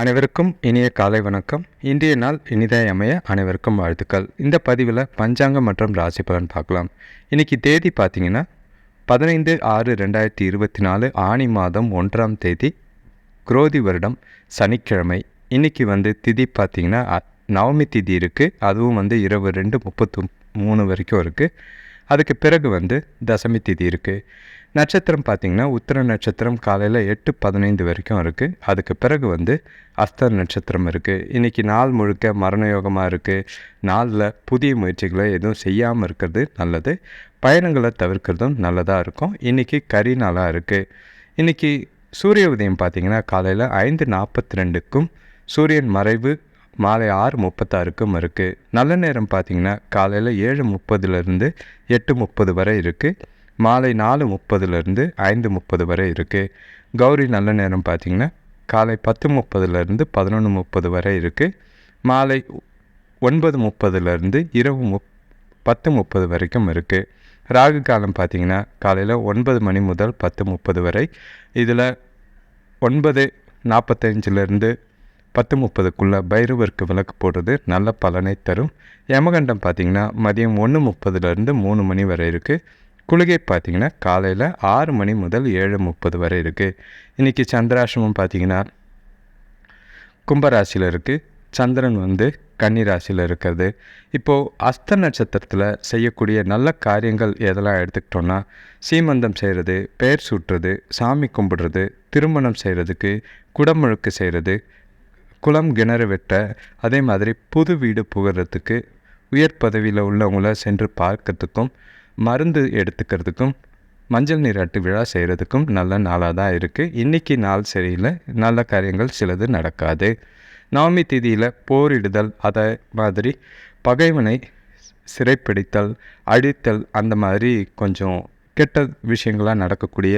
அனைவருக்கும் இனிய காலை வணக்கம். இன்றைய நாள் இனிதாய் அமைய அனைவருக்கும் வாழ்த்துக்கள். இந்த பதிவில் பஞ்சாங்கம் மற்றும் ராசி பலன் பார்க்கலாம். இன்றைக்கி தேதி பார்த்தீங்கன்னா பதினைந்து ஆறு ரெண்டாயிரத்தி இருபத்தி நாலு ஆணி மாதம் ஒன்றாம் தேதி குரோதி வருடம் சனிக்கிழமை. இன்றைக்கி வந்து திதி பார்த்திங்கன்னா நவமி திதி இருக்குது அதுவும் வந்து இரவு ரெண்டு முப்பத்து மூணு வரைக்கும் இருக்குது அதுக்கு பிறகு வந்து தசமி திதி இருக்குது நட்சத்திரம் பார்த்திங்கன்னா உத்திர நட்சத்திரம் காலையில் எட்டு பதினைந்து வரைக்கும் இருக்குது அதுக்கு பிறகு வந்து அஸ்த நட்சத்திரம் இருக்குது இன்றைக்கி நாள் முழுக்க மரண யோகமாக இருக்குது நாளில் புதிய முயற்சிகளை எதுவும் செய்யாமல் இருக்கிறது நல்லது. பயணங்களை தவிர்க்கிறதும் நல்லதாக இருக்கும். இன்றைக்கி கரி நாளாக இருக்குது இன்றைக்கி சூரிய உதயம் பார்த்திங்கன்னா காலையில் ஐந்து நாற்பத்தி ரெண்டுக்கும் சூரியன் மறைவு மாலை ஆறு முப்பத்தாறுக்கும் இருக்குது நல்ல நேரம் பார்த்திங்கன்னா காலையில் ஏழு முப்பதுலேருந்து எட்டு முப்பது வரை இருக்குது மாலை நாலு முப்பதுலேருந்து ஐந்து முப்பது வரை இருக்குது கௌரி நல்ல நேரம் பார்த்திங்கன்னா காலை பத்து முப்பதுலேருந்து பதினொன்று முப்பது வரை இருக்குது மாலை ஒன்பது முப்பதுலேருந்து இரவு முப் பத்து முப்பது வரைக்கும் இருக்குது ராகு காலம் பார்த்திங்கன்னா காலையில் ஒன்பது மணி முதல் பத்து முப்பது வரை. இதில் ஒன்பது நாற்பத்தஞ்சிலேருந்து பத்து முப்பதுக்குள்ளே பைரவருக்கு விளக்கு போடுறது நல்ல பலனை தரும். யமகண்டம் பார்த்திங்கன்னா மதியம் ஒன்று முப்பதுலேருந்து மூணு மணி வரை இருக்குது குளிகை பார்த்திங்கன்னா காலையில் ஆறு மணி முதல் ஏழு முப்பது வரை இருக்குது இன்றைக்கி சந்திராசிரமம் பார்த்திங்கன்னா கும்பராசியில் இருக்குது சந்திரன் வந்து கன்னி ராசியில் இருக்கிறது. இப்போது அஸ்த நட்சத்திரத்தில் செய்யக்கூடிய நல்ல காரியங்கள் எதெல்லாம் எடுத்துக்கிட்டோன்னா சீமந்தம் செய்கிறது பெயர் சூட்டுறது சாமி கும்பிடுறது திருமணம் செய்கிறதுக்கு குடமுழுக்கு செய்கிறது குளம் கிணறு வெட்ட அதே மாதிரி புது வீடு புகிறதுக்கு உயர் பதவியில் உள்ளவங்கள சென்று பார்க்கறதுக்கும் மருந்து எடுத்துக்கிறதுக்கும் மஞ்சள் நீராட்டு விழா செய்கிறதுக்கும் நல்ல நாளாக தான் இருக்குது இன்றைக்கி நாள் சரியில்லை. நல்ல காரியங்கள் சிலது நடக்காது. நவமி திதியில் போரிடுதல் அதை மாதிரி பகைவனை சிறைப்பிடித்தல் அழித்தல் அந்த மாதிரி கொஞ்சம் கெட்ட விஷயங்களாக நடக்கக்கூடிய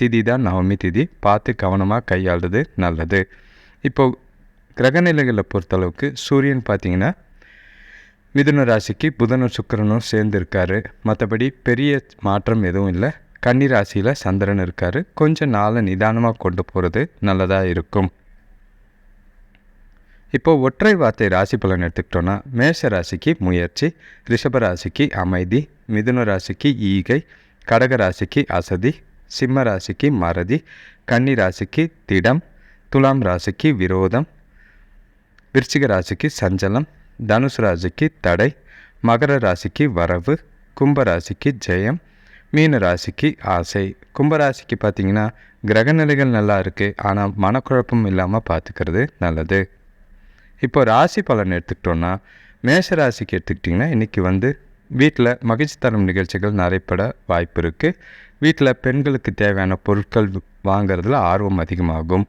திதி தான் நவமி திதி. பார்த்து கவனமாக கையாளுறது நல்லது. இப்போது கிரகநிலைகளை பொறுத்தளவுக்கு சூரியன் பார்த்திங்கன்னா மிதுன ராசிக்கு புதனும் சுக்கிரனும் சேர்ந்து இருக்காரு மற்றபடி பெரிய மாற்றம் எதுவும் இல்லை. கன்னி ராசியில் சந்திரன் இருக்காரு. கொஞ்சம் நாளை நிதானமாக கொண்டு போகிறது நல்லதாக இருக்கும். இப்போது ஒற்றை வார்த்தை ராசி பலன் எடுத்துக்கிட்டோன்னா மேஷ ராசிக்கு முயற்சி ரிஷப ராசிக்கு அமைதி மிதுன ராசிக்கு ஈகை கடக ராசிக்கு அசதி சிம்ம ராசிக்கு மறதி கன்னி ராசிக்கு திடம் துலாம் ராசிக்கு விரோதம் விருச்சிக ராசிக்கு சஞ்சலம் தனுசு ராசிக்கு தடை மகர ராசிக்கு வரவு கும்பராசிக்கு ஜெயம் மீன ராசிக்கு ஆசை. கும்பராசிக்கு பார்த்திங்கன்னா கிரகநிலைகள் நல்லா இருக்குது ஆனால் மனக்குழப்பம் இல்லாமல் பார்த்துக்கிறது நல்லது. இப்போ ராசி பலன் எடுத்துக்கிட்டோன்னா மேஷ ராசிக்கு எடுத்துக்கிட்டிங்கன்னா இன்றைக்கி வந்து வீட்டில் மகிழ்ச்சி தரும் நிகழ்ச்சிகள் நிறைப்பட வாய்ப்பு இருக்குது வீட்டில் பெண்களுக்கு தேவையான பொருட்கள் வாங்கிறதுல ஆர்வம் அதிகமாகும்.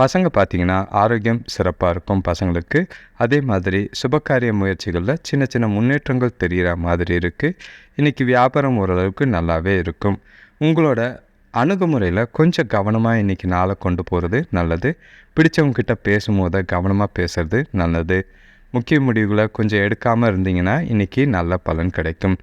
பசங்க பார்த்திங்கன்னா ஆரோக்கியம் சிறப்பாக இருக்கும் பசங்களுக்கு. அதே மாதிரி சுபகாரிய முயற்சிகளில் சின்ன சின்ன முன்னேற்றங்கள் தெரிகிற மாதிரி இருக்குது இன்றைக்கி வியாபாரம் ஓரளவுக்கு நல்லாவே இருக்கும். உங்களோட அணுகுமுறையில் கொஞ்சம் கவனமாக இன்றைக்கி நாளை கொண்டு போகிறது நல்லது. பிடிச்சவங்கக்கிட்ட பேசும்போது கவனமாக பேசுறது நல்லது. முக்கிய முடிவுகளை கொஞ்சம் எடுக்காமல் இருந்தீங்கன்னா இன்றைக்கி நல்ல பலன் கிடைக்கும்.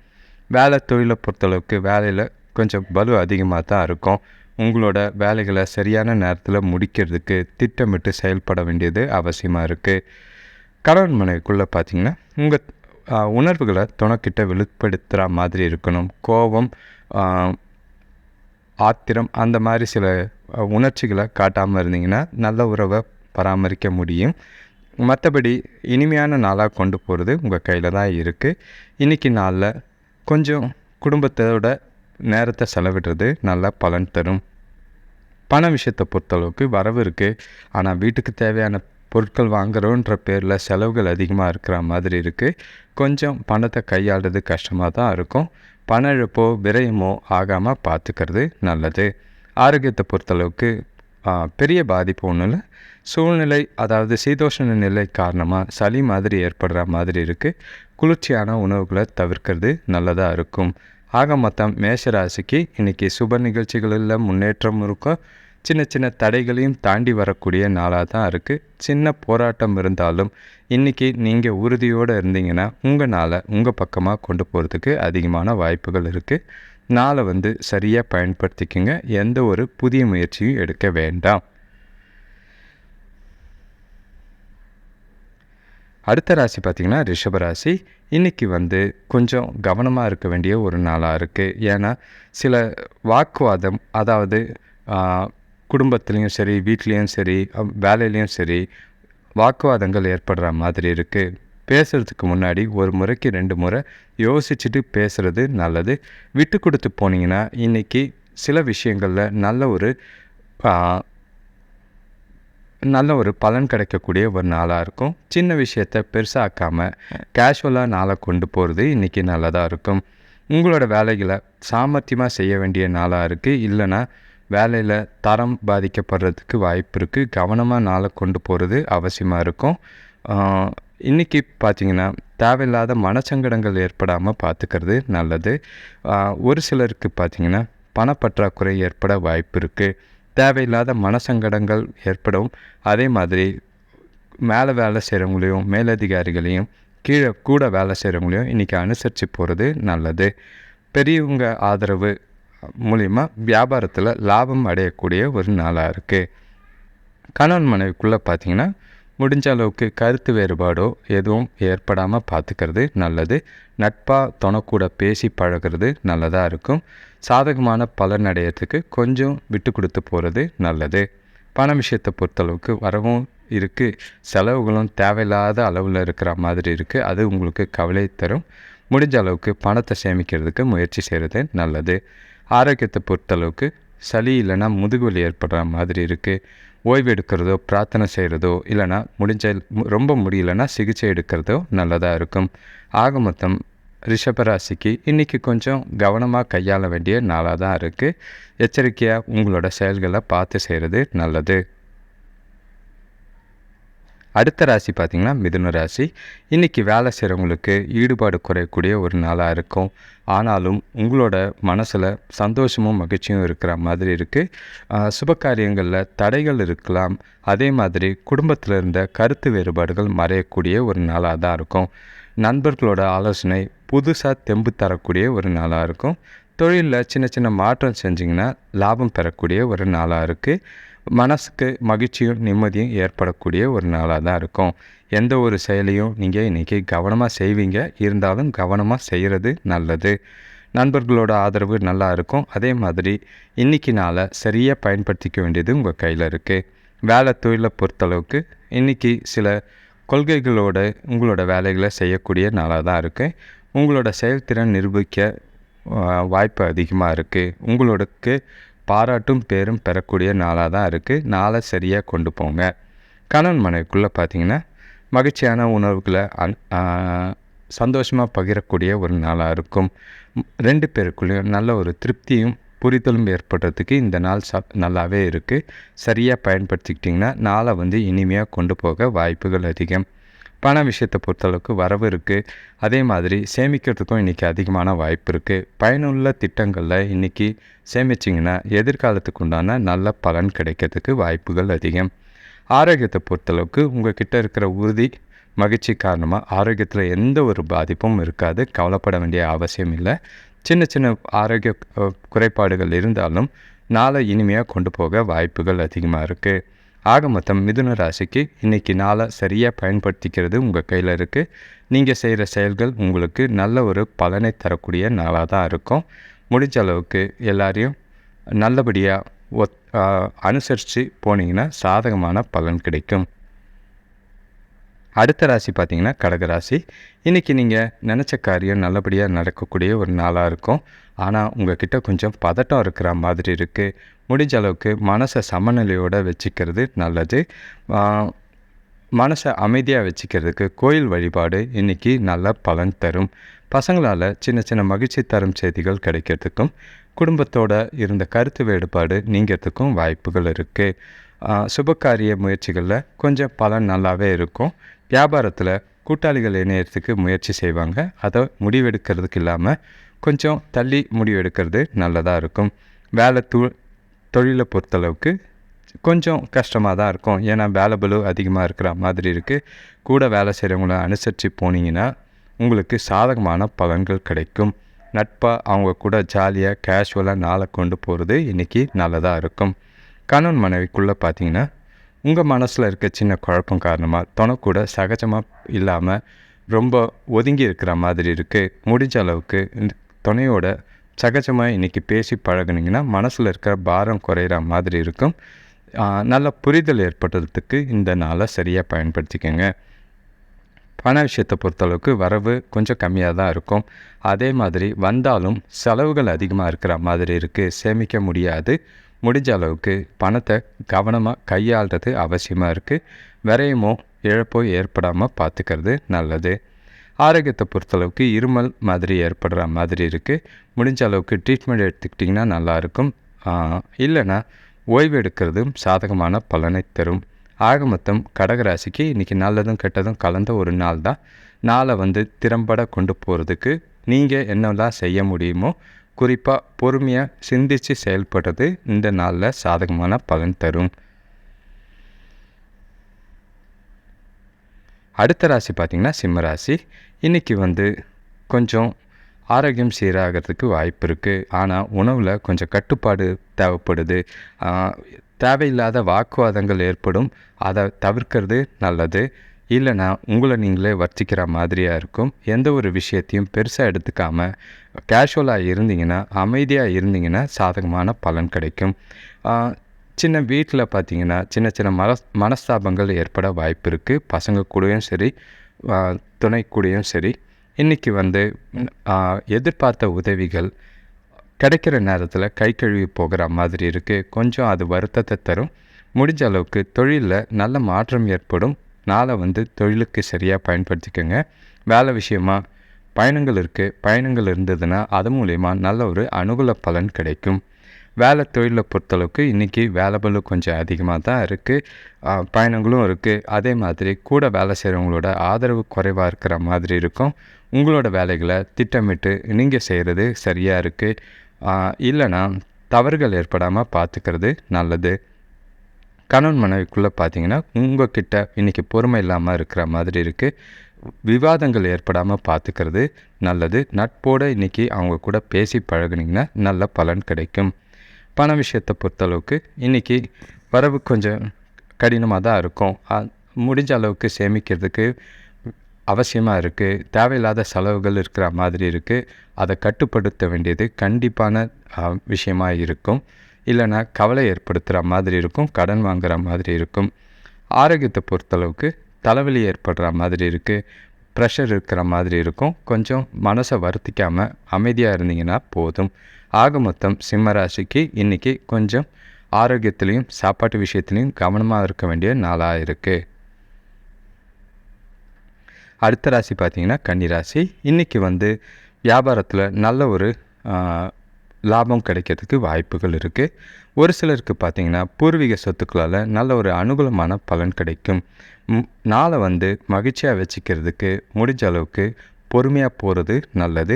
வேலை தொழிலை பொறுத்தளவுக்கு வேலையில் கொஞ்சம் பலு அதிகமாக தான் இருக்கும். உங்களோட வேலைகளை சரியான நேரத்தில் முடிக்கிறதுக்கு திட்டமிட்டு செயல்பட வேண்டியது அவசியமாக இருக்குது கணவன் மனைவிக்குள்ளே பார்த்தீங்கன்னா உங்கள் உணர்வுகளை துணைக்கிட்ட வெளிப்படுத்துகிற மாதிரி இருக்கணும். கோபம் ஆத்திரம் அந்த மாதிரி சில உணர்ச்சிகளை காட்டாமல் இருந்தீங்கன்னா நல்ல உறவை பராமரிக்க முடியும். மற்றபடி இனிமையான நாளாக கொண்டு போகிறது உங்கள் கையில் தான் இருக்குது இன்றைக்கி நாளில் கொஞ்சம் குடும்பத்தோட நேரத்தை செலவிடுறது நல்ல பலன் தரும். பண விஷயத்தை பொறுத்தளவுக்கு வரவு இருக்குது ஆனால் வீட்டுக்கு தேவையான பொருட்கள் வாங்குகிறோன்ற பேரில் செலவுகள் அதிகமாக இருக்கிற மாதிரி இருக்குது கொஞ்சம் பணத்தை கையாளுறது கஷ்டமாக தான் இருக்கும். பண இழப்போ விரயமோ ஆகாமல் பார்த்துக்கிறது நல்லது. ஆரோக்கியத்தை பொறுத்தளவுக்கு பெரிய பாதிப்பு ஒன்றும் இல்லை. சூழ்நிலை அதாவது சீதோஷண நிலை காரணமாக சளி மாதிரி ஏற்படுற மாதிரி இருக்குது குளிர்ச்சியான உணவுகளை தவிர்க்கிறது நல்லதாக இருக்கும். ஆக மொத்தம் மேஷராசிக்கு இன்றைக்கி சுப நிகழ்ச்சிகளில் முன்னேற்றம் இருக்கும் சின்ன சின்ன தடைகளையும் தாண்டி வரக்கூடிய நாளாக தான் இருக்குது சின்ன போராட்டம் இருந்தாலும் இன்றைக்கி நீங்கள் உறுதியோடு இருந்தீங்கன்னா உங்கள் நாளை உங்கள் பக்கமாக கொண்டு போகிறதுக்கு அதிகமான வாய்ப்புகள் இருக்குது நாளை வந்து சரியாக பயன்படுத்திக்கங்க. எந்த ஒரு புதிய முயற்சியும் எடுக்க வேண்டாம். அடுத்த ராசி பார்த்திங்கன்னா ரிஷபராசி இன்றைக்கி வந்து கொஞ்சம் கவனமாக இருக்க வேண்டிய ஒரு நாளாக இருக்குது ஏன்னா சில வாக்குவாதம் அதாவது குடும்பத்துலேயும் சரி வீட்லேயும் சரி வேலையிலையும் சரி வாக்குவாதங்கள் ஏற்படுற மாதிரி இருக்குது பேசுகிறதுக்கு முன்னாடி ஒரு முறைக்கு ரெண்டு முறை யோசிச்சுட்டு பேசுகிறது நல்லது. விட்டு கொடுத்து போனீங்கன்னா இன்றைக்கி சில விஷயங்களில் நல்ல ஒரு நல்ல ஒரு பலன் கிடைக்கக்கூடிய ஒரு நாளாக இருக்கும். சின்ன விஷயத்த பெருசாக்காமல் கேஷுவலாக நாளை கொண்டு போகிறது இன்றைக்கி நல்லதாக இருக்கும். உங்களோட வேலைகளை சாமர்த்தியமாக செய்ய வேண்டிய நாளாக இருக்குது இல்லைன்னா வேலையில் தரம் பாதிக்கப்படுறதுக்கு வாய்ப்பு இருக்குது கவனமாக நாளை கொண்டு போகிறது அவசியமாக இருக்கும். இன்றைக்கி இன்னைக்கு பார்த்தீங்கன்னா தேவையில்லாத மனசங்கடங்கள் ஏற்படாமல் பார்த்துக்கிறது நல்லது. ஒரு சிலருக்கு பார்த்தீங்கன்னா பணப்பற்றாக்குறை ஏற்பட வாய்ப்பு இருக்குது தேவையில்லாத மனசங்கடங்கள் ஏற்படும். அதே மாதிரி மேலே வேலை செய்கிறவங்களையும் மேலதிகாரிகளையும் கீழே கூட வேலை செய்கிறவங்களையும் இன்றைக்கி அனுசரித்து போகிறது நல்லது. பெரியவங்க ஆதரவு மூலிமா வியாபாரத்தில் லாபம் அடையக்கூடிய ஒரு நாளாக இருக்குது கணவன் மனைவிக்குள்ளே பார்த்தீங்கன்னா முடிஞ்ச அளவுக்கு கருத்து வேறுபாடோ எதுவும் ஏற்படாமல் பார்த்துக்கிறது நல்லது. நட்பாக துணைக்கூட பேசி பழகிறது நல்லதாக இருக்கும். சாதகமான பலன் அடையிறதுக்கு கொஞ்சம் விட்டு கொடுத்து போகிறது நல்லது. பண விஷயத்தை பொறுத்தளவுக்கு வரவும் இருக்குது செலவுகளும் தேவையில்லாத அளவில் இருக்கிற மாதிரி இருக்குது அது உங்களுக்கு கவலை தரும். முடிஞ்ச அளவுக்கு பணத்தை சேமிக்கிறதுக்கு முயற்சி செய்கிறது நல்லது. ஆரோக்கியத்தை பொறுத்தளவுக்கு சளி இல்லைன்னா முதுகுவலி ஏற்படுற மாதிரி இருக்குது ஓய்வு எடுக்கிறதோ பிரார்த்தனை செய்கிறதோ இல்லைன்னா முடிஞ்ச மு- ரொம்ப முடியலன்னா சிகிச்சை எடுக்கிறதோ நல்லதாக இருக்கும். ஆக மொத்தம் ரிஷபராசிக்கு இன்றைக்கி கொஞ்சம் கவனமாக கையாள வேண்டிய நாளாக தான் இருக்குது எச்சரிக்கையாக உங்களோட செயல்களை பார்த்து செய்கிறது நல்லது. அடுத்த ராசி பார்த்திங்கன்னா மிதுன ராசி. இன்றைக்கி வேலை செய்கிறவங்களுக்கு ஈடுபாடு குறையக்கூடிய ஒரு நாளாக இருக்கும். ஆனாலும் உங்களோட மனசில் சந்தோஷமும் மகிழ்ச்சியும் இருக்கிற மாதிரி இருக்குது சுப காரியங்களில் தடைகள் இருக்கலாம். அதே மாதிரி குடும்பத்தில் இருந்த கருத்து வேறுபாடுகள் மறையக்கூடிய ஒரு நாளாக தான் இருக்கும். நண்பர்களோட ஆலோசனை புதுசாக தெம்பு தரக்கூடிய ஒரு நாளாக இருக்கும். தொழிலில் சின்ன சின்ன மாற்றம் செஞ்சிங்கன்னா லாபம் பெறக்கூடிய ஒரு நாளாக இருக்குது மனசுக்கு மகிழ்ச்சியும் நிம்மதியும் ஏற்படக்கூடிய ஒரு நாளாக தான் இருக்கும். எந்த ஒரு செயலையும் நீங்கள் இன்றைக்கி கவனமாக செய்வீங்க. இருந்தாலும் கவனமாக செய்கிறது நல்லது. நண்பர்களோட ஆதரவு நல்லா இருக்கும். அதே மாதிரி இன்றைக்கி நாளை சரியாக பயன்படுத்திக்க வேண்டியது உங்கள் கையில் இருக்குது வேலை தொழிலை பொறுத்தளவுக்கு இன்றைக்கி சில கொள்கைகளோட உங்களோட வேலைகளை செய்யக்கூடிய நாளாக தான் இருக்குது உங்களோட செயல்திறன் நிரூபிக்க வாய்ப்பு அதிகமாக இருக்குது உங்களுக்கு பாராட்டும் பேரும் பெறக்கூடிய நாளாக தான் இருக்குது நாளை சரியாக கொண்டு போங்க. கணவன் மனைவிக்குள்ளே பார்த்தீங்கன்னா மகிழ்ச்சியான உணவுகளை அன் சந்தோஷமாக பகிரக்கூடிய ஒரு நாளாக இருக்கும். ரெண்டு பேருக்குள்ளேயும் நல்ல ஒரு திருப்தியும் புரிதலும் ஏற்படுறதுக்கு இந்த நாள் ச நல்லாவே இருக்குது சரியாக பயன்படுத்திக்கிட்டிங்கன்னா நாளை வந்து இனிமையாக கொண்டு போக வாய்ப்புகள் அதிகம். பண விஷயத்தை பொறுத்தளவுக்கு வரவு இருக்குது அதே மாதிரி சேமிக்கிறதுக்கும் இன்றைக்கி அதிகமான வாய்ப்பு இருக்குது பயனுள்ள திட்டங்களில் இன்றைக்கி சேமிச்சிங்கன்னா எதிர்காலத்துக்கு உண்டான நல்ல பலன் கிடைக்கிறதுக்கு வாய்ப்புகள் அதிகம். ஆரோக்கியத்தை பொறுத்தளவுக்கு உங்கள் கிட்டே இருக்கிற உறுதி மகிழ்ச்சி காரணமாக ஆரோக்கியத்தில் எந்த ஒரு பாதிப்பும் இருக்காது. கவலைப்பட வேண்டிய அவசியம் இல்லை. சின்ன சின்ன ஆரோக்கிய குறைபாடுகள் இருந்தாலும் நாளை இனிமையாக கொண்டு போக வாய்ப்புகள் அதிகமாக இருக்குது ஆக மொத்தம் மிதுன ராசிக்கு இன்றைக்கி நாளை சரியாக பயன்படுத்திக்கிறது உங்கள் கையில் இருக்குது நீங்கள் செய்கிற செயல்கள் உங்களுக்கு நல்ல ஒரு பலனை தரக்கூடிய நாளாக தான் இருக்கும். முடிஞ்ச அளவுக்கு எல்லாரையும் நல்லபடியாக ஒத் அனுசரித்து போனீங்கன்னா சாதகமான பலன் கிடைக்கும். அடுத்த ராசி பார்த்தீங்கன்னா கடகராசி இன்றைக்கி நீங்கள் நினச்ச காரியம் நல்லபடியாக நடக்கக்கூடிய ஒரு நாளாக இருக்கும். ஆனால் உங்ககிட்ட கொஞ்சம் பதட்டம் இருக்கிற மாதிரி இருக்குது முடிஞ்ச அளவுக்கு மனசை சமநிலையோடு வச்சுக்கிறது நல்லது. மனசை அமைதியாக வச்சுக்கிறதுக்கு கோயில் வழிபாடு இன்றைக்கி நல்ல பலன் தரும். பசங்களால் சின்ன சின்ன மகிழ்ச்சி தரும் செய்திகள் கிடைக்கிறதுக்கும் குடும்பத்தோட இருந்த கருத்து வேறுபாடு நீங்கிறதுக்கும் வாய்ப்புகள் இருக்குது சுபகாரிய முயற்சிகளில் கொஞ்சம் பலன் நல்லாவே இருக்கும். வியாபாரத்தில் கூட்டாளிகள் இணையறதுக்கு முயற்சி செய்வாங்க. அதை முடிவெடுக்கிறதுக்கு இல்லாமல் கொஞ்சம் தள்ளி முடிவெடுக்கிறது நல்லதாக இருக்கும். வேலை தூ தொழிலை பொறுத்தளவுக்கு கொஞ்சம் கஷ்டமாக தான் இருக்கும். ஏன்னா வேலை அதிகமாக இருக்கிற மாதிரி இருக்குது கூட வேலை செய்கிறவங்கள அனுசரித்து போனீங்கன்னா உங்களுக்கு சாதகமான பலன்கள் கிடைக்கும். நட்பாக அவங்க கூட ஜாலியாக கேஷுவலாக நாளை கொண்டு போகிறது இன்றைக்கி நல்லதாக இருக்கும். கணவன் மனைவிக்குள்ளே பார்த்தீங்கன்னா உங்கள் மனசில் இருக்க சின்ன குழப்பம் காரணமாக துணைக்கூட சகஜமாக இல்லாமல் ரொம்ப ஒதுங்கி இருக்கிற மாதிரி இருக்குது முடிஞ்ச அளவுக்கு இந்த துணையோட சகஜமாக இன்றைக்கி பேசி பழகுனீங்கன்னா மனசில் இருக்கிற பாரம் குறையிற மாதிரி இருக்கும். நல்ல புரிதல் ஏற்படுறதுக்கு இந்த நாளை சரியாக பயன்படுத்திக்கோங்க. பண விஷயத்தை பொறுத்தளவுக்கு வரவு கொஞ்சம் கம்மியாக தான் இருக்கும். அதே மாதிரி வந்தாலும் செலவுகள் அதிகமாக இருக்கிற மாதிரி இருக்குது சேமிக்க முடியாது. முடிஞ்ச அளவுக்கு பணத்தை கவனமாக கையாளுறது அவசியமாக இருக்குது விரையமோ இழப்போ ஏற்படாமல் பார்த்துக்கிறது நல்லது. ஆரோக்கியத்தை பொறுத்தளவுக்கு இருமல் மாதிரி ஏற்படுற மாதிரி இருக்குது முடிஞ்ச அளவுக்கு ட்ரீட்மெண்ட் எடுத்துக்கிட்டிங்கன்னா நல்லாயிருக்கும் இல்லைன்னா ஓய்வு எடுக்கிறதும் சாதகமான பலனை தரும். ஆக மொத்தம் கடகராசிக்கு இன்றைக்கி நல்லதும் கெட்டதும் கலந்த ஒரு நாள் தான். நாளை வந்து திறம்பட கொண்டு போகிறதுக்கு நீங்கள் என்னெல்லாம் செய்ய முடியுமோ குறிப்பாக பொறுமையாக சிந்தித்து செயல்படுறது இந்த நாளில் சாதகமான பலன் தரும். அடுத்த ராசி பார்த்திங்கன்னா சிம்ம ராசி. இன்றைக்கி வந்து கொஞ்சம் ஆரோக்கியம் சீராகிறதுக்கு வாய்ப்பு இருக்குது ஆனால் உணவில் கொஞ்சம் கட்டுப்பாடு தேவைப்படுது. தேவையில்லாத வாக்குவாதங்கள் ஏற்படும். அதை தவிர்க்கிறது நல்லது. இல்லைன்னா உங்களை நீங்களே வர்த்திக்கிற மாதிரியாக இருக்கும். எந்த ஒரு விஷயத்தையும் பெருசாக எடுத்துக்காமல் கேஷுவலாக இருந்தீங்கன்னா அமைதியாக இருந்தீங்கன்னா சாதகமான பலன் கிடைக்கும். சின்ன வீட்டில் பார்த்தீங்கன்னா சின்ன சின்ன மன மனஸ்தாபங்கள் ஏற்பட வாய்ப்பு இருக்குது பசங்க கூடயும் சரி துணை கூடயும் சரி. இன்றைக்கி வந்து எதிர்பார்த்த உதவிகள் கிடைக்கிற நேரத்தில் கை கழுவி போகிற மாதிரி இருக்குது கொஞ்சம் அது வருத்தத்தை தரும். முடிஞ்ச அளவுக்கு தொழிலில் நல்ல மாற்றம் ஏற்படும். நாளை வந்து தொழிலுக்கு சரியாக பயன்படுத்திக்கோங்க. வேலை விஷயமா பயணங்கள் இருக்குது பயணங்கள் இருந்ததுன்னா அது மூலயமா நல்ல ஒரு அனுகூல பலன் கிடைக்கும். வேலை தொழிலை பொறுத்தளவுக்கு இன்றைக்கி வேலை பளு கொஞ்சம் அதிகமாக தான் இருக்குது பயணங்களும் இருக்குது அதே மாதிரி கூட வேலை செய்கிறவங்களோட ஆதரவு குறைவாக இருக்கிற மாதிரி இருக்கும். உங்களோட வேலைகளை திட்டமிட்டு நீங்கள் செய்கிறது சரியாக இருக்குது இல்லைன்னா தவறுகள் ஏற்படாமல் பார்த்துக்கிறது நல்லது. கணவன் மனைவிக்குள்ளே பார்த்தீங்கன்னா உங்ககிட்ட இன்றைக்கி பொறுமை இல்லாமல் இருக்கிற மாதிரி இருக்குது விவாதங்கள் ஏற்படாமல் பார்த்துக்கிறது நல்லது. நட்போடு இன்றைக்கி அவங்க கூட பேசி பழகுனீங்கன்னா நல்ல பலன் கிடைக்கும். பண விஷயத்தை பொறுத்தளவுக்கு இன்றைக்கி வரவு கொஞ்சம் கடினமாக தான் இருக்கும். முடிஞ்ச அளவுக்கு சேமிக்கிறதுக்கு அவசியமாக இருக்குது தேவையில்லாத செலவுகள் இருக்கிற மாதிரி இருக்குது அதை கட்டுப்படுத்த வேண்டியது கண்டிப்பான விஷயமாக இருக்கும். இல்லைன்னா கவலை ஏற்படுத்துகிற மாதிரி இருக்கும் கடன் வாங்குகிற மாதிரி இருக்கும். ஆரோக்கியத்தை பொறுத்தளவுக்கு தலைவலி ஏற்படுற மாதிரி இருக்குது ப்ரெஷர் இருக்கிற மாதிரி இருக்கும். கொஞ்சம் மனசை வருத்திக்காமல் அமைதியாக இருந்தீங்கன்னா போதும். ஆக மொத்தம் சிம்ம ராசிக்கு இன்றைக்கி கொஞ்சம் ஆரோக்கியத்துலேயும் சாப்பாட்டு விஷயத்துலேயும் கவனமாக இருக்க வேண்டிய நாளாக இருக்குது அடுத்த ராசி பார்த்தீங்கன்னா கன்னி ராசி. இன்றைக்கி வந்து வியாபாரத்தில் நல்ல ஒரு லாபம் கிடைக்கிறதுக்கு வாய்ப்புகள் இருக்குது ஒரு சிலருக்கு பார்த்தீங்கன்னா பூர்வீக சொத்துக்களால் நல்ல ஒரு அனுகூலமான பலன் கிடைக்கும். நாளை வந்து மகிழ்ச்சியாக வச்சுக்கிறதுக்கு முடிஞ்ச அளவுக்கு பொறுமையாக போகிறது நல்லது.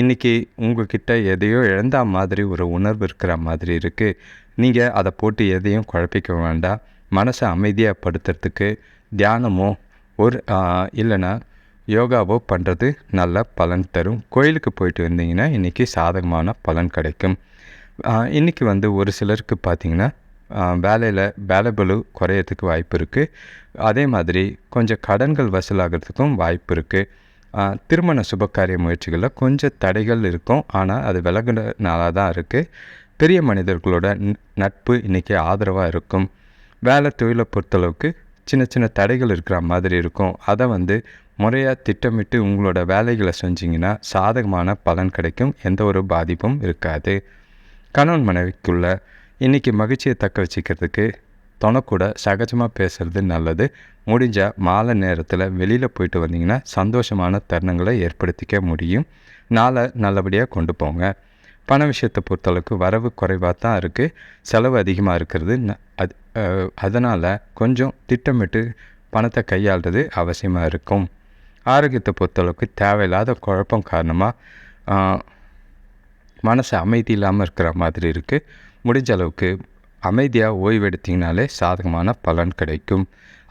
இன்றைக்கி உங்கள்கிட்ட எதையோ இழந்த மாதிரி ஒரு உணர்வு இருக்கிற மாதிரி இருக்குது நீங்கள் அதை போட்டு எதையும் குழப்பிக்க வேண்டாம். மனசை அமைதியாக படுத்துறதுக்கு தியானமோ ஒரு இல்லைன்னா யோகாவோ பண்ணுறது நல்ல பலன் தரும். கோயிலுக்கு போயிட்டு வந்தீங்கன்னா இன்றைக்கி சாதகமான பலன் கிடைக்கும். இன்றைக்கி வந்து ஒரு சிலருக்கு பார்த்தீங்கன்னா வேலையில் வேலை குறையிறதுக்கு வாய்ப்பு இருக்குது அதே மாதிரி கொஞ்சம் கடன்கள் வசூலாகிறதுக்கும் வாய்ப்பு இருக்குது திருமண சுபகாரிய முயற்சிகளில் கொஞ்சம் தடைகள் இருக்கும். ஆனால் அது விலகுன நாளாக தான் இருக்குது பெரிய மனிதர்களோட ந- நட்பு இன்றைக்கி ஆதரவாக இருக்கும். வேலை தொழிலை பொறுத்தளவுக்கு சின்ன சின்ன தடைகள் இருக்கிற மாதிரி இருக்கும். அதை வந்து முறையாக திட்டமிட்டு உங்களோட வேலைகளை செஞ்சிங்கன்னா சாதகமான பலன் கிடைக்கும். எந்த ஒரு பாதிப்பும் இருக்காது. கணவன் மனைவிக்குள்ள இன்றைக்கி மகிழ்ச்சியை தக்க வச்சுக்கிறதுக்கு துணைக்கூட சகஜமாக பேசுகிறது நல்லது. முடிஞ்சால் மாலை நேரத்தில் வெளியில் போயிட்டு வந்தீங்கன்னா சந்தோஷமான தருணங்களை ஏற்படுத்திக்க முடியும். நாளை நல்லபடியாக கொண்டு போங்க. பண விஷயத்தை பொறுத்தளவுக்கு வரவு குறைவாக தான் இருக்குது செலவு அதிகமாக இருக்கிறது. அது அதனால் கொஞ்சம் திட்டமிட்டு பணத்தை கையாளுறது அவசியமாக இருக்கும். ஆரோக்கியத்தை பொறுத்தளவுக்கு தேவையில்லாத குழப்பம் காரணமாக மனசு அமைதி இல்லாமல் இருக்கிற மாதிரி இருக்குது முடிஞ்ச அளவுக்கு அமைதியாக ஓய்வெடுத்திங்கனாலே சாதகமான பலன் கிடைக்கும்.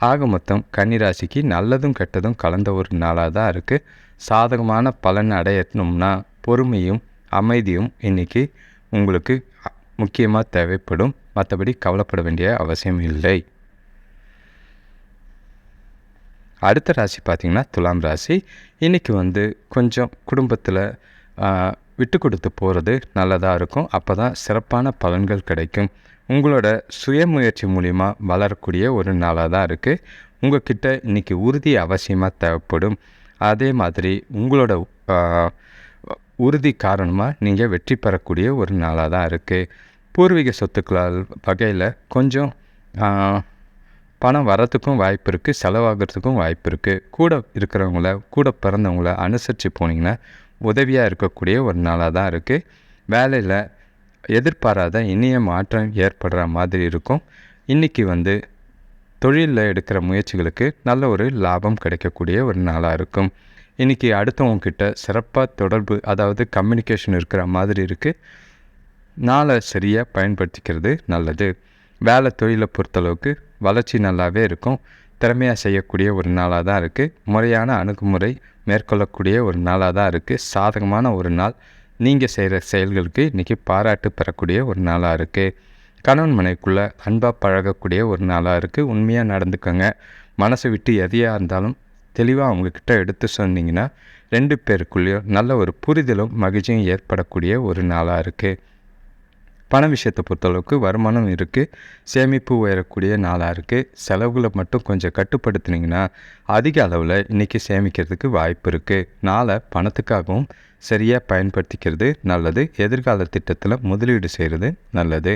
ஆக மொத்தம் கன்னிராசிக்கு நல்லதும் கெட்டதும் கலந்த ஒரு நாளாக தான் இருக்குது சாதகமான பலன் அடையணும்னா பொறுமையும் அமைதியும் இன்றைக்கி உங்களுக்கு முக்கியமாக தேவைப்படும். மற்றபடி கவலைப்பட வேண்டிய அவசியம் இல்லை. அடுத்த ராசி பார்த்திங்கன்னா துலாம் ராசி. இன்றைக்கி வந்து கொஞ்சம் குடும்பத்தில் விட்டு கொடுத்து போகிறது நல்லதாக இருக்கும். அப்போ தான் சிறப்பான பலன்கள் கிடைக்கும். உங்களோட சுயமுயற்சி மூலிமா வளரக்கூடிய ஒரு நாளாக தான் இருக்குது உங்கள்கிட்ட இன்றைக்கி உறுதி அவசியமாக தேவைப்படும். அதே மாதிரி உங்களோட உறுதி காரணமாக நீங்கள் வெற்றி பெறக்கூடிய ஒரு நாளாக தான் இருக்குது பூர்வீக சொத்துக்களால் வகையில் கொஞ்சம் பணம் வரத்துக்கும் வாய்ப்பு இருக்குது செலவாகிறதுக்கும் வாய்ப்பு இருக்குது கூட இருக்கிறவங்கள கூட பிறந்தவங்கள அனுசரித்து போனீங்கன்னா உதவியாக இருக்கக்கூடிய ஒரு நாளாக தான் இருக்குது வேலையில் எதிர்பாராத இனிய மாற்றம் ஏற்படுற மாதிரி இருக்கும். இன்றைக்கி வந்து தொழிலில் எடுக்கிற முயற்சிகளுக்கு நல்ல ஒரு லாபம் கிடைக்கக்கூடிய ஒரு நாளாக இருக்கும். இன்றைக்கி அடுத்தவங்கக்கிட்ட சிறப்பாக தொடர்பு அதாவது கம்யூனிகேஷன் இருக்கிற மாதிரி இருக்குது நாளை சரியாக பயன்படுத்திக்கிறது நல்லது. வேலை தொழிலை பொறுத்தளவுக்கு வளர்ச்சி நல்லாவே இருக்கும். திறமையாக செய்யக்கூடிய ஒரு நாளாக தான் இருக்குது முறையான அணுகுமுறை மேற்கொள்ளக்கூடிய ஒரு நாளாக தான் இருக்குது சாதகமான ஒரு நாள். நீங்கள் செய்கிற செயல்களுக்கு இன்றைக்கி பாராட்டு பெறக்கூடிய ஒரு நாளாக இருக்குது கணவன் மனைக்குள்ளே அன்பாக பழகக்கூடிய ஒரு நாளாக இருக்குது உண்மையாக நடந்துக்கோங்க. மனசை விட்டு எதையாக இருந்தாலும் தெளிவாக அவங்கக்கிட்ட எடுத்து சொன்னீங்கன்னா ரெண்டு பேருக்குள்ளேயும் நல்ல ஒரு புரிதலும் மகிழ்ச்சியும் ஏற்படக்கூடிய ஒரு நாளாக இருக்குது பண விஷயத்தை பொறுத்தளவுக்கு வருமானம் இருக்குது சேமிப்பு உயரக்கூடிய நாளாக இருக்குது செலவுகளை மட்டும் கொஞ்சம் கட்டுப்படுத்துனீங்கன்னா அதிக அளவில் இன்றைக்கி சேமிக்கிறதுக்கு வாய்ப்பு இருக்குது நாளை பணத்துக்காகவும் சரியாக பயன்படுத்திக்கிறது நல்லது. எதிர்கால திட்டத்தில் முதலீடு செய்கிறது நல்லது.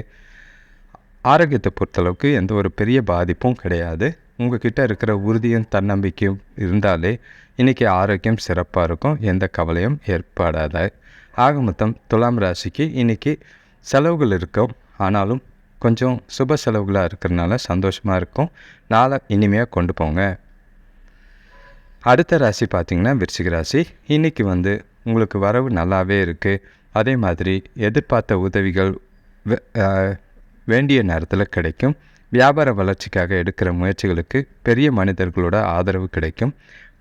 ஆரோக்கியத்தை பொறுத்தளவுக்கு எந்த ஒரு பெரிய பாதிப்பும் கிடையாது. உங்ககிட்ட இருக்கிற உறுதியும் தன்னம்பிக்கையும் இருந்தாலே இன்றைக்கி ஆரோக்கியம் சிறப்பாக இருக்கும். எந்த கவலையும் ஏற்படாத. ஆக மொத்தம் துலாம் ராசிக்கு இன்றைக்கி செலவுகள் இருக்கும். ஆனாலும் கொஞ்சம் சுப செலவுகளாக இருக்கிறனால சந்தோஷமாக இருக்கும். நாளை இனிமையாக கொண்டு போங்க. அடுத்த ராசி பார்த்திங்கன்னா விருச்சிக ராசி. இன்றைக்கி வந்து உங்களுக்கு வரவு நல்லாவே இருக்குது அதே மாதிரி எதிர்பார்த்த உதவிகள் வேண்டிய நேரத்தில் கிடைக்கும். வியாபார வளர்ச்சிக்காக எடுக்கிற முயற்சிகளுக்கு பெரிய மனிதர்களோட ஆதரவு கிடைக்கும்.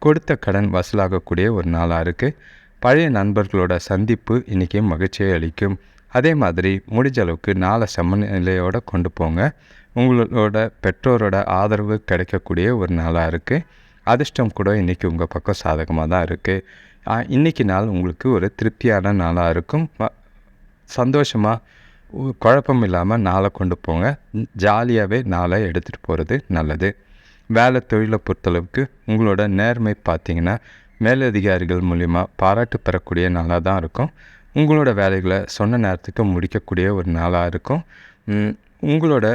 கொடுத்த கடன் வசூலாகக்கூடிய ஒரு நாளாக இருக்குது பழைய நண்பர்களோட சந்திப்பு இன்றைக்கி மகிழ்ச்சியை அளிக்கும். அதே மாதிரி முடிஞ்ச அளவுக்கு நாளை சமநிலையோடு கொண்டு போங்க. உங்களோட பெற்றோரோட ஆதரவு கிடைக்கக்கூடிய ஒரு நாளாக இருக்குது அதிர்ஷ்டம் கூட இன்றைக்கி உங்கள் பக்கம் சாதகமாக தான் இருக்குது இன்றைக்கி நாள் உங்களுக்கு ஒரு திருப்தியான நாளாக இருக்கும். சந்தோஷமாக குழப்பம் இல்லாமல் நாளை கொண்டு போங்க. ஜாலியாகவே நாளை எடுத்துகிட்டு போகிறது நல்லது. வேலை தொழிலை பொறுத்தளவுக்கு உங்களோட நேர்மை பார்த்திங்கன்னா மேலதிகாரிகள் மூலிமா பாராட்டு பெறக்கூடிய நாளாக தான் இருக்கும். உங்களோட வேலைகளை சொன்ன நேரத்துக்கு முடிக்கக்கூடிய ஒரு நாளாக இருக்கும். உங்களோட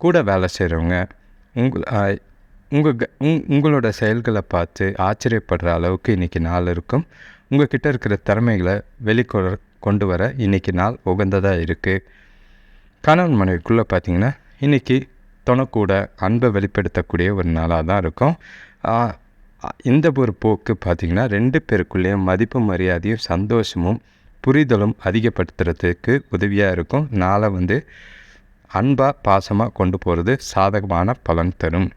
கூட வேலை செய்கிறவங்க உங்கள் உங்கள் உங்களோட செயல்களை பார்த்து ஆச்சரியப்படுற அளவுக்கு இன்றைக்கி நாள் இருக்கும். உங்கள் கிட்டே இருக்கிற திறமைகளை வெளிக்கொ கொண்டு வர இன்றைக்கி நாள் உகந்ததாக இருக்குது கணவன் மனைவிக்குள்ளே பார்த்திங்கன்னா இன்றைக்கி துணக்கூட அன்பை வெளிப்படுத்தக்கூடிய ஒரு நாளாக தான் இருக்கும். இந்த ஒரு போக்கு பார்த்திங்கன்னா ரெண்டு பேருக்குள்ளேயும் மதிப்பு மரியாதையும் சந்தோஷமும் புரிதலும் அதிகப்படுத்துறதுக்கு உதவியாக இருக்கும். நாளை வந்து அன்பாக பாசமாக கொண்டு போகிறது சாதகமான பலன் தரும்.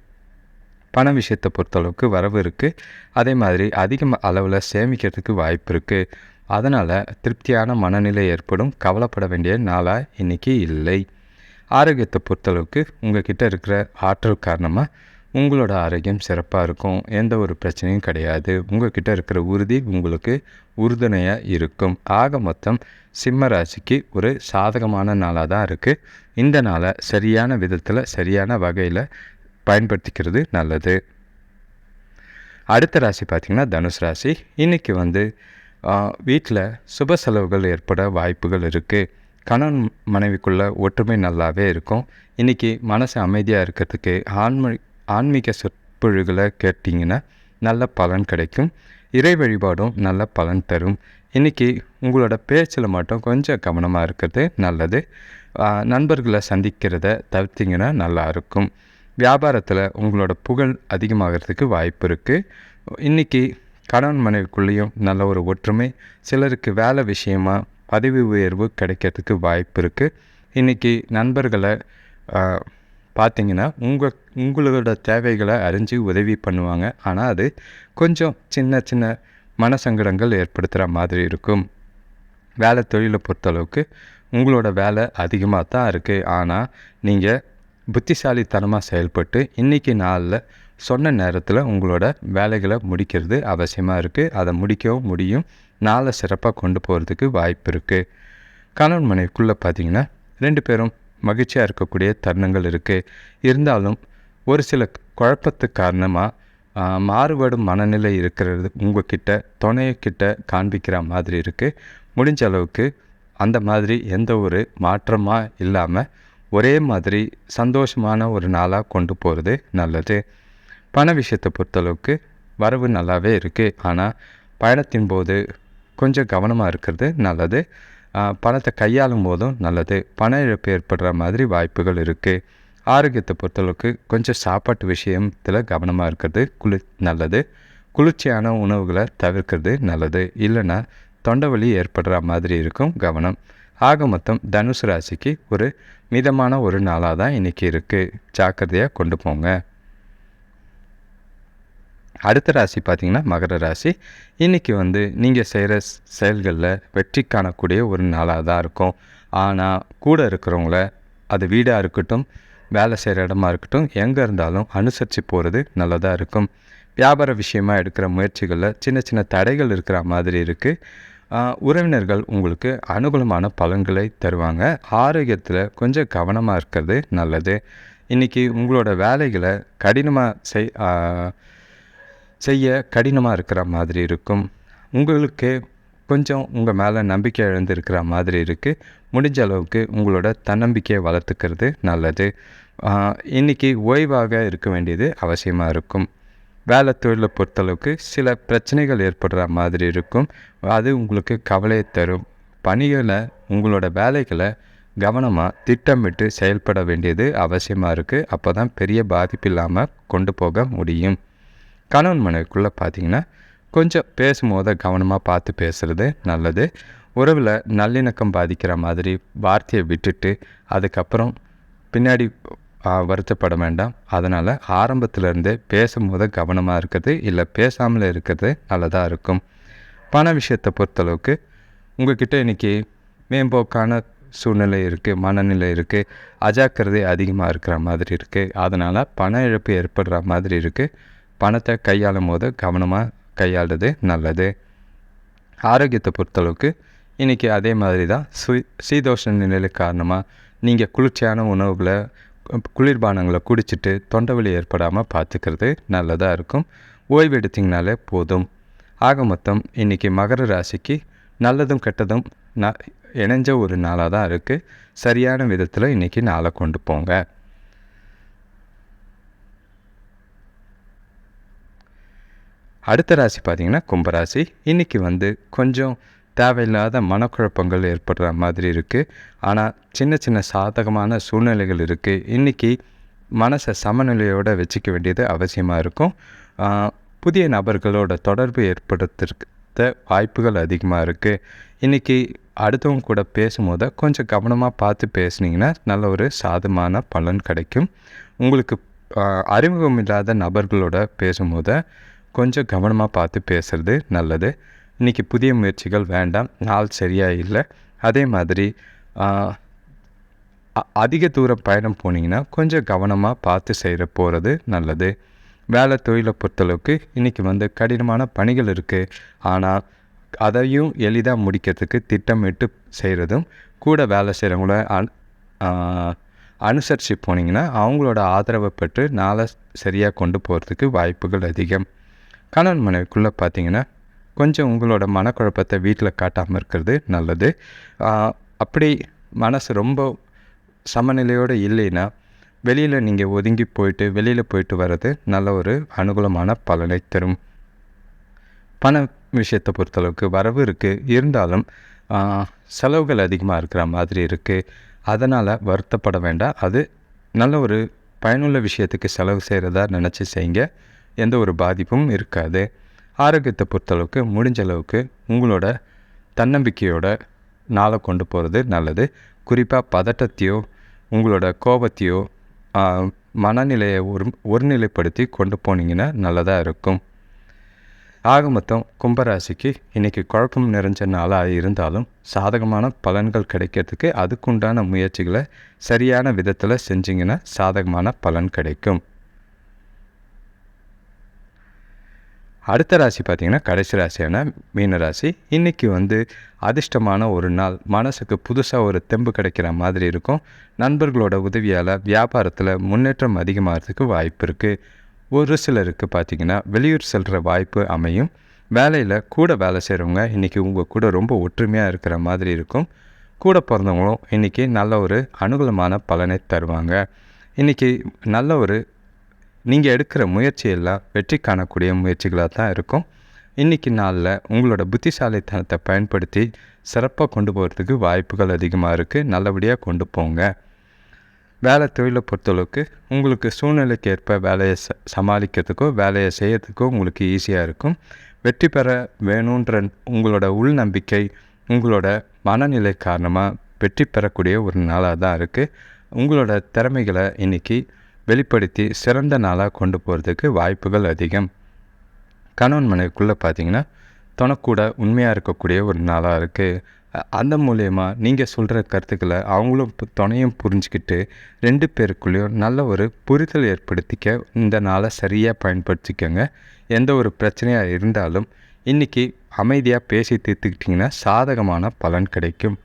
பண விஷயத்தை பொறுத்தளவுக்கு வரவு இருக்குது அதே மாதிரி அதிக அளவில் சேமிக்கிறதுக்கு வாய்ப்பு இருக்குது அதனால் திருப்தியான மனநிலை ஏற்படும் கவலைப்பட வேண்டிய நாளாக இன்றைக்கி இல்லை. ஆரோக்கியத்தை பொறுத்தளவுக்கு உங்கள் கிட்டே இருக்கிற ஆற்றல் காரணமாக உங்களோட ஆரோக்கியம் சிறப்பாக இருக்கும். எந்த ஒரு பிரச்சனையும் கிடையாது. உங்கள்கிட்ட இருக்கிற உறுதி உங்களுக்கு உறுதுணையாக இருக்கும். ஆக மொத்தம் சிம்ம ராசிக்கு ஒரு சாதகமான நாளாக தான் இருக்குது இந்த நாளை சரியான விதத்தில் சரியான வகையில் பயன்படுத்திக்கிறது நல்லது. அடுத்த ராசி பார்த்திங்கன்னா தனுஷ் ராசி. இன்றைக்கி வந்து வீட்டில் சுப செலவுகள் ஏற்பட வாய்ப்புகள் இருக்குது கணவன் மனைவிக்குள்ளே ஒற்றுமை நல்லாவே இருக்கும். இன்றைக்கி மனசு அமைதியாக இருக்கிறதுக்கு ஆன்ம ஆன்மீக சொற்பொழுகளை கேட்டிங்கன்னா நல்ல பலன் கிடைக்கும். இறை வழிபாடும் நல்ல பலன் தரும். இன்றைக்கி உங்களோட பேச்சில் மட்டும் கொஞ்சம் கவனமாக இருக்கிறது நல்லது. நண்பர்களை சந்திக்கிறத தவிர்த்திங்கன்னா நல்லாயிருக்கும் வியாபாரத்தில் உங்களோட புகழ் அதிகமாகிறதுக்கு வாய்ப்பு இருக்குது இன்றைக்கி கணவன் மனைவிக்குள்ளேயும் நல்ல ஒரு ஒற்றுமை சிலருக்கு வேலை விஷயமாக பதவி உயர்வு கிடைக்கிறதுக்கு வாய்ப்பு இருக்குது இன்றைக்கி நண்பர்களை பார்த்தீங்கன்னா உங்கள் உங்களோட தேவைகளை அறிஞ்சு உதவி பண்ணுவாங்க. ஆனால் அது கொஞ்சம் சின்ன சின்ன மனசங்கடங்கள் ஏற்படுத்துகிற மாதிரி இருக்கும். வேலை தொழிலை பொறுத்தளவுக்கு உங்களோட வேலை அதிகமாக தான் இருக்குது ஆனால் நீங்கள் புத்திசாலித்தனமாக செயல்பட்டு இன்றைக்கி நாளில் சொன்ன நேரத்தில் உங்களோட வேலைகளை முடிக்கிறது அவசியமாக இருக்குது அதை முடிக்கவும் முடியும். நாளை சிறப்பாக கொண்டு போகிறதுக்கு வாய்ப்பு இருக்குது கணவன் மனைவிக்குள்ளே பார்த்தீங்கன்னா ரெண்டு பேரும் மகிழ்ச்சியாக இருக்கக்கூடிய தருணங்கள் இருக்குது இருந்தாலும் ஒரு சில குழப்பத்து காரணமாக மாறுபடும் மனநிலை இருக்கிறது உங்ககிட்ட துணையக்கிட்ட காண்பிக்கிற மாதிரி இருக்குது முடிஞ்ச அளவுக்கு அந்த மாதிரி எந்த ஒரு மாற்றமாக இல்லாமல் ஒரே மாதிரி சந்தோஷமான ஒரு நாளாக கொண்டு போகிறது நல்லது. பண விஷயத்தை பொறுத்தளவுக்கு வரவு நல்லாவே இருக்குது ஆனால் பயணத்தின் போது கொஞ்சம் கவனமாக இருக்கிறது நல்லது. பணத்தை கையாளும் போதும் நல்லது. பண இழப்பு ஏற்படுற மாதிரி வாய்ப்புகள் இருக்குது ஆரோக்கியத்தை பொறுத்தளவுக்கு கொஞ்சம் சாப்பாட்டு விஷயத்தில் கவனமாக இருக்கிறது குளி நல்லது. குளிர்ச்சியான உணவுகளை தவிர்க்கிறது நல்லது. இல்லைன்னா தொண்டவலி ஏற்படுற மாதிரி இருக்கும் கவனம். ஆக மொத்தம் தனுசு ராசிக்கு ஒரு மிதமான ஒரு நாளாக தான் இன்றைக்கி இருக்குது ஜாக்கிரதையாக கொண்டு போங்க. அடுத்த ராசி பார்த்திங்கன்னா மகர ராசி. இன்றைக்கி வந்து நீங்கள் செய்கிற செயல்களில் வெற்றி காணக்கூடிய ஒரு நாளாக தான் இருக்கும். ஆனால் கூட இருக்கிறவங்கள அது வீடாக இருக்கட்டும் வேலை செய்கிற இடமா இருக்கட்டும் எங்கே இருந்தாலும் அனுசரித்து போகிறது நல்லதாக இருக்கும். வியாபார விஷயமாக எடுக்கிற முயற்சிகளில் சின்ன சின்ன தடைகள் இருக்கிற மாதிரி இருக்குது உறவினர்கள் உங்களுக்கு அனுகூலமான பலன்களை தருவாங்க. ஆரோக்கியத்தில் கொஞ்சம் கவனமாக இருக்கிறது நல்லது. இன்றைக்கி உங்களோட வேலைகளை கடினமாக செய் செய்ய கடினமாக இருக்கிற மாதிரி இருக்கும். உங்களுக்கு கொஞ்சம் உங்கள் மேலே நம்பிக்கை இழந்திருக்கிற மாதிரி இருக்குது முடிஞ்ச அளவுக்கு உங்களோட தன்னம்பிக்கையை வளர்த்துக்கிறது நல்லது. இன்றைக்கி ஓய்வாக இருக்க வேண்டியது அவசியமாக இருக்கும். வேலை தொழிலை பொறுத்தளவுக்கு சில பிரச்சனைகள் ஏற்படுற மாதிரி இருக்கும். அது உங்களுக்கு கவலையை தரும். பணிகளை உங்களோட வேலைகளை கவனமாக திட்டமிட்டு செயல்பட வேண்டியது அவசியமாக இருக்குது அப்போ தான் பெரிய பாதிப்பு இல்லாமல் கொண்டு போக முடியும். கணவன் மனைவிக்குள்ளே பார்த்தீங்கன்னா கொஞ்சம் பேசும்போது கவனமாக பார்த்து பேசுகிறது நல்லது. உறவில் நல்லிணக்கம் பாதிக்கிற மாதிரி வார்த்தையை விட்டுட்டு அதுக்கப்புறம் பின்னாடி வருத்தப்பட வேண்டாம். அதனால் ஆரம்பத்திலேருந்தே பேசும்போது கவனமாக இருக்கிறது இல்லை பேசாமல் இருக்கிறது நல்லதாக இருக்கும். பண விஷயத்தை பொறுத்தளவுக்கு உங்கள்கிட்ட இன்றைக்கி மேம்போக்கான சூழ்நிலை இருக்குது மனநிலை இருக்குது அஜாக்கிரதை அதிகமாக இருக்கிற மாதிரி இருக்குது அதனால் பண இழப்பு ஏற்படுற மாதிரி இருக்குது பணத்தை கையாளும் போது கவனமாக கையாளுறது நல்லது. ஆரோக்கியத்தை பொறுத்தளவுக்கு இன்றைக்கி அதே மாதிரி தான் சு சீதோஷ நிலை காரணமாக நீங்கள் குளிர்ச்சியான உணவுகளை குளிர்பானங்களை குடிச்சிட்டு தொண்டவலி ஏற்படாமல் பார்த்துக்கிறது நல்லதாக இருக்கும். ஓய்வு எடுத்திங்கனாலே போதும். ஆக மொத்தம் இன்றைக்கி மகர ராசிக்கு நல்லதும் கெட்டதும் ந இணைஞ்ச ஒரு நாளாக தான் இருக்குது சரியான விதத்தில் இன்றைக்கி நாளை கொண்டு போங்க. அடுத்த ராசி பார்த்திங்கன்னா கும்பராசி. இன்றைக்கி வந்து கொஞ்சம் தேவையில்லாத மனக்குழப்பங்கள் ஏற்படுற மாதிரி இருக்குது ஆனால் சின்ன சின்ன சாதகமான சூழ்நிலைகள் இருக்குது இன்றைக்கி மனசை சமநிலையோடு வச்சுக்க வேண்டியது அவசியமாக இருக்கும். புதிய நபர்களோட தொடர்பு ஏற்படுத்த வாய்ப்புகள் அதிகமாக இருக்குது இன்றைக்கி அடுத்தவங்க கூட பேசும்போது கொஞ்சம் கவனமாக பார்த்து பேசுனீங்கன்னா நல்ல ஒரு சாதமான பலன் கிடைக்கும். உங்களுக்கு அறிமுகம் இல்லாத நபர்களோட பேசும்போது கொஞ்சம் கவனமாக பார்த்து பேசுகிறது நல்லது. இன்றைக்கி புதிய முயற்சிகள் வேண்டாம். நாள் சரியாக இல்லை. அதே மாதிரி அதிக தூரம் பயணம் போனீங்கன்னா கொஞ்சம் கவனமாக பார்த்து செய்கிற போகிறது நல்லது. வேலை தொழிலை பொறுத்தளவுக்கு இன்றைக்கி வந்து கடினமான பணிகள் இருக்குது ஆனால் அதையும் எளிதாக முடிக்கிறதுக்கு திட்டமிட்டு செய்கிறதும் கூட வேலை செய்கிறவங்கள அனுசரித்து போனீங்கன்னா அவங்களோட ஆதரவை பெற்று நாளை சரியாக கொண்டு போகிறதுக்கு வாய்ப்புகள் அதிகம். கணவன் மனைவிக்குள்ளே பார்த்தீங்கன்னா கொஞ்சம் உங்களோட மனக்குழப்பத்தை வீட்டில் காட்டாமல் இருக்கிறது நல்லது. அப்படி மனசு ரொம்ப சமநிலையோடு இல்லைன்னா வெளியில் நீங்கள் ஒதுங்கி போயிட்டு வெளியில் போயிட்டு வர்றது நல்ல ஒரு அனுகூலமான பலனை தரும். பண விஷயத்தை பொறுத்தளவுக்கு வரவு இருக்குது இருந்தாலும் செலவுகள் அதிகமாக இருக்கிற மாதிரி இருக்குது அதனால் வருத்தப்பட வேண்டாம். அது நல்ல ஒரு பயனுள்ள விஷயத்துக்கு செலவு செய்கிறதா நினச்சி செய்யுங்க. எந்த ஒரு பாதிப்பும் இருக்காது. ஆரோக்கியத்தை பொறுத்தளவுக்கு முடிஞ்ச அளவுக்கு உங்களோட தன்னம்பிக்கையோட நாளை கொண்டு போகிறது நல்லது. குறிப்பாக பதட்டத்தையோ உங்களோட கோபத்தையோ மனநிலையை ஒரு ஒருநிலைப்படுத்தி கொண்டு போனீங்கன்னா நல்லதாக இருக்கும். ஆக மொத்தம் கும்பராசிக்கு இன்றைக்கி குழப்பம் நிறைஞ்ச நாளாக இருந்தாலும் சாதகமான பலன்கள் கிடைக்கிறதுக்கு அதுக்குண்டான முயற்சிகளை சரியான விதத்தில் செஞ்சிங்கன்னா சாதகமான பலன் கிடைக்கும். அடுத்த ராசி பார்த்திங்கன்னா கடைசி ராசியான மீன ராசி. இன்றைக்கி வந்து அதிர்ஷ்டமான ஒரு நாள். மனசுக்கு புதுசாக ஒரு தெம்பு கிடைக்கிற மாதிரி இருக்கும். நண்பர்களோட உதவியால் வியாபாரத்தில் முன்னேற்றம் அதிகமாகிறதுக்கு வாய்ப்பு இருக்குது ஒரு சிலருக்கு பார்த்திங்கன்னா வெளியூர் செல்கிற வாய்ப்பு அமையும். வேலையில் கூட வேலை செய்கிறவங்க இன்றைக்கி உங்கள் கூட ரொம்ப ஒற்றுமையாக இருக்கிற மாதிரி இருக்கும். கூட பிறந்தவங்களும் இன்றைக்கி நல்ல ஒரு அனுகூலமான பலனை தருவாங்க. இன்றைக்கி நல்ல ஒரு நீங்கள் எடுக்கிற முயற்சியெல்லாம் வெற்றி காணக்கூடிய முயற்சிகளாக தான் இருக்கும். இன்றைக்கி நாளில் உங்களோட புத்திசாலித்தனத்தை பயன்படுத்தி சிறப்பாக கொண்டு போகிறதுக்கு வாய்ப்புகள் அதிகமாக இருக்குது நல்லபடியாக கொண்டு போங்க. வேலை தொழிலை பொறுத்தளவுக்கு உங்களுக்கு சூழ்நிலைக்கு ஏற்ப வேலையை ச சமாளிக்கிறதுக்கோ வேலையை செய்யறதுக்கோ உங்களுக்கு ஈஸியாக இருக்கும். வெற்றி பெற வேணுன்ற உங்களோட உள் நம்பிக்கை உங்களோட மனநிலை காரணமாக வெற்றி பெறக்கூடிய ஒரு நாளாக தான் இருக்குது உங்களோட திறமைகளை இன்றைக்கி வெளிப்படுத்தி சிறந்த நாளாக கொண்டு போகிறதுக்கு வாய்ப்புகள் அதிகம். கணவன் மனைவிக்குள்ளே பார்த்தீங்கன்னா தனக்கூட உண்மையாக இருக்கக்கூடிய ஒரு நாளாக இருக்குது அந்த மூலயமா நீங்கள் சொல்கிற கருத்துக்களை அவங்களும் துணையும் புரிஞ்சுக்கிட்டு ரெண்டு பேருக்குள்ளேயும் நல்ல ஒரு புரிதல் ஏற்படுத்திக்க இந்த நாளை சரியாக பயன்படுத்திக்கோங்க. எந்த ஒரு பிரச்சனையாக இருந்தாலும் இன்றைக்கி அமைதியாக பேசி தீர்த்துக்கிட்டிங்கன்னா சாதகமான பலன் கிடைக்கும்.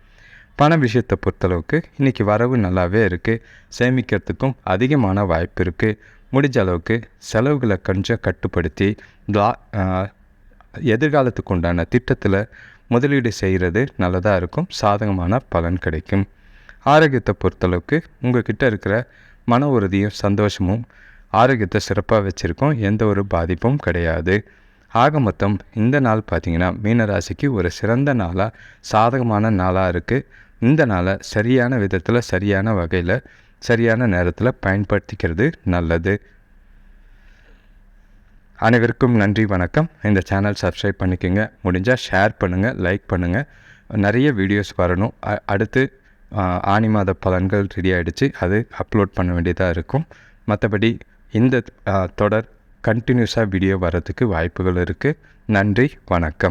பண விஷயத்தை பொறுத்தளவுக்கு இன்றைக்கி வரவு நல்லாவே இருக்குது சேமிக்கிறதுக்கும் அதிகமான வாய்ப்பு இருக்குது முடிஞ்ச அளவுக்கு செலவுகளை கொஞ்சம் கட்டுப்படுத்தி எதிர்காலத்துக்கு உண்டான திட்டத்தில் முதலீடு செய்கிறது நல்லதாக இருக்கும். சாதகமான பலன் கிடைக்கும். ஆரோக்கியத்தை பொறுத்தளவுக்கு உங்கள் கிட்டே இருக்கிற மன உறுதியும் சந்தோஷமும் ஆரோக்கியத்தை சிறப்பாக வச்சுருக்கோம். எந்த ஒரு பாதிப்பும் கிடையாது. ஆக மொத்தம் இந்த நாள் பார்த்திங்கன்னா மீனராசிக்கு ஒரு சிறந்த நாளாக சாதகமான நாளாக இருக்குது இந்த நாளை சரியான விதத்தில் சரியான வகையில் சரியான நேரத்தில் பயன்படுத்திக்கிறது நல்லது. அனைவருக்கும் நன்றி வணக்கம். இந்த சேனல் சப்ஸ்கிரைப் பண்ணிக்கோங்க. முடிஞ்சால் ஷேர் பண்ணுங்கள் லைக் பண்ணுங்கள் நிறைய வீடியோஸ் வரணும். அடுத்து ஆனி மாத பலன்கள் ரெடி ஆகிடுச்சு அது அப்லோட் பண்ண வேண்டியதாக இருக்கும். மற்றபடி இந்த தொடர் கண்டினியூஸாக வீடியோ வர்றதுக்கு வாய்ப்புகள் இருக்குது நன்றி வணக்கம்.